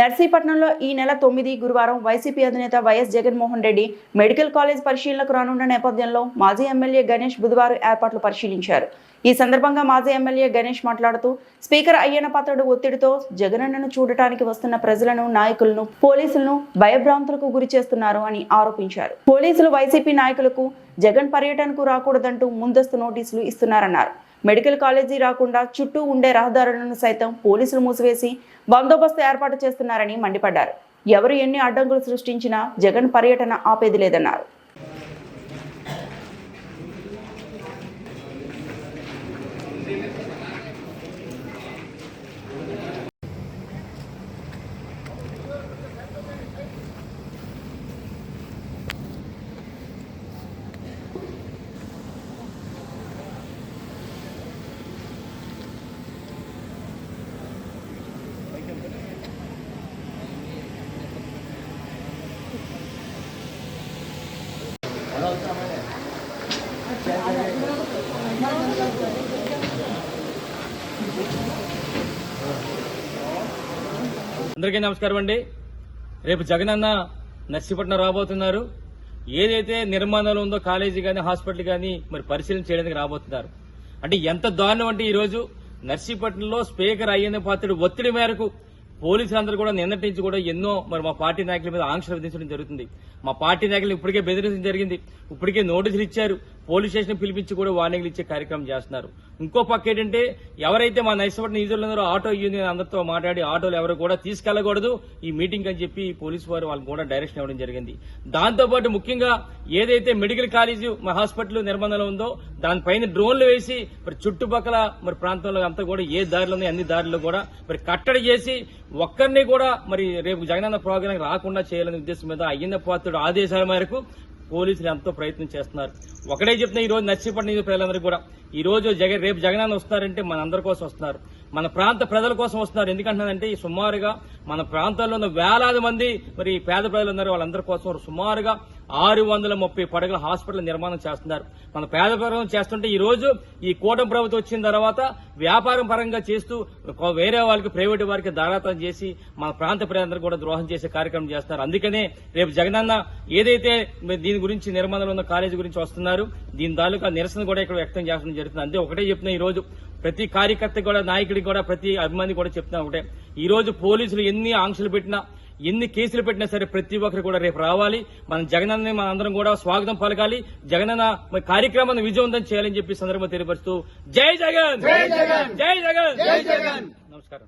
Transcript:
నర్సీపట్నంలో ఈ నెల తొమ్మిది గురువారం వైసీపీ అధినేత YS Jaganmohan Reddy medical college పరిశీలనకు రానున్న నేపథ్యంలో మాజీ ఎమ్మెల్యే గణేష్ బుధవారం ఏర్పాట్లు పరిశీలించారు. ఈ సందర్భంగా మాజీ ఎమ్మెల్యే గణేష్ మాట్లాడుతూ స్పీకర్ అయ్యన పాత్రుడు ఒత్తిడితో జగనన్నను చూడటానికి వస్తున్న ప్రజలను నాయకులను పోలీసులను భయభ్రాంతులకు గురి చేస్తున్నారు అని ఆరోపించారు. పోలీసులు వైసీపీ నాయకులకు జగన్ పర్యటనకు రాకూడదంటూ ముందస్తు నోటీసులు ఇస్తున్నారన్నారు. మెడికల్ కాలేజీ రాకుండా చుట్టూ ఉండే రహదారులను సైతం పోలీసులు మూసివేసి బందోబస్తు ఏర్పాటు చేస్తున్నారని మండిపడ్డారు. ఎవరు ఎన్ని అడ్డంకులు సృష్టించినా జగన్ పర్యటన ఆపేది లేదన్నారు. అందరికీ నమస్కారం అండి. రేపు జగనన్న నర్సీపట్నం రాబోతున్నారు. ఏదైతే నిర్మాణాలు ఉందో కాలేజీ కానీ హాస్పిటల్ కానీ మరి పరిశీలన చేయడానికి రాబోతున్నారు. అంటే ఎంత దారుణం అంటే ఈరోజు నర్సీపట్నంలో స్పీకర్ అయ్యన్న పాత్రుడు ఒత్తిడి మేరకు పోలీసులందరూ కూడా నిన్నటి నుంచి కూడా ఎన్నో మరి మా పార్టీ నాయకుల మీద ఆంక్షలు విధించడం జరుగుతుంది. మా పార్టీ నాయకులు ఇప్పటికే బెదిరించడం జరిగింది. ఇప్పటికే నోటీసులు ఇచ్చారు. పోలీస్ స్టేషన్ పిలిపించి కూడా వార్నింగ్లు ఇచ్చే కార్యక్రమం చేస్తున్నారు. ఇంకో పక్క ఏంటంటే ఎవరైతే మా నైసపట్నం నిధులందరూ ఉన్నారో ఆటో యూనియన్ అందరితో మాట్లాడి ఆటోలు ఎవరు కూడా తీసుకెళ్ళకూడదు ఈ మీటింగ్ అని చెప్పి పోలీసు వారు వాళ్ళకి కూడా డైరెక్షన్ ఇవ్వడం జరిగింది. దాంతోపాటు ముఖ్యంగా ఏదైతే మెడికల్ కాలేజీ మా హాస్పిటల్ నిర్మాణంలో ఉందో దానిపైన డ్రోన్లు వేసి మరి చుట్టుపక్కల మరి ప్రాంతంలో అంతా కూడా ఏ దారిలో ఉన్నాయి అన్ని దారిలో కూడా మరి కట్టడి చేసి ఒక్కరిని కూడా మరి రేపు జగనన్న ప్రోగ్రాం రాకుండా చేయాలనే ఉద్దేశం మీద అయ్యన్న పాత్రుడు ఆదేశాల మేరకు పోలీసులు ఎంతో ప్రయత్నం చేస్తున్నారు. ఒకటే చెప్తున్నా ఈరోజు రోజు నర్సీపట్నం ప్రజలందరికీ కూడా. ఈ రోజు జగన్ రేపు జగనన్న వస్తున్నారంటే మన అందరి కోసం వస్తున్నారు. మన ప్రాంత ప్రజల కోసం వస్తున్నారు. ఎందుకంటున్నారంటే సుమారుగా మన ప్రాంతాల్లో ఉన్న వేలాది మంది మరి పేద ప్రజలు ఉన్నారు వాళ్ళందరి కోసం సుమారుగా ఆరు వందల ముప్పై పడగల హాస్పిటల్ నిర్మాణం చేస్తున్నారు. మన పేద ప్రజలు చేస్తుంటే ఈ రోజు ఈ కూటమి ప్రభుత్వం వచ్చిన తర్వాత వ్యాపారం పరంగా చేస్తూ వేరే వాళ్ళకి ప్రైవేట్ వారికి దారాతం చేసి మన ప్రాంత ప్రజలందరూ కూడా ద్రోహం చేసే కార్యక్రమం చేస్తున్నారు. అందుకనే రేపు జగనన్న ఏదైతే దీని గురించి నిర్మాణంలో ఉన్న కాలేజీ గురించి వస్తున్నారు దీని తాలూకా నిరసన కూడా ఇక్కడ వ్యక్తం చేయడం జరుగుతుంది. అంతే ఒకటే చెప్తున్నా ఈ రోజు. ప్రతి కార్యకర్త కూడా నాయకుడికి కూడా ప్రతి అభిమాని కూడా చెప్తున్నా ఒకటే. ఈ రోజు పోలీసులు ఎన్ని ఆంక్షలు పెట్టినా ఎన్ని కేసులు పెట్టినా సరే ప్రతి ఒక్కరు కూడా రేపు రావాలి. మన జగనన్న మన అందరం కూడా స్వాగతం పలకాలి. జగనన్న కార్యక్రమాన్ని విజయవంతం చేయాలని చెప్పి సందర్భంగా తెలియపరుస్తూ జై జగన్! జై జగన్! జై జగన్! నమస్కారం.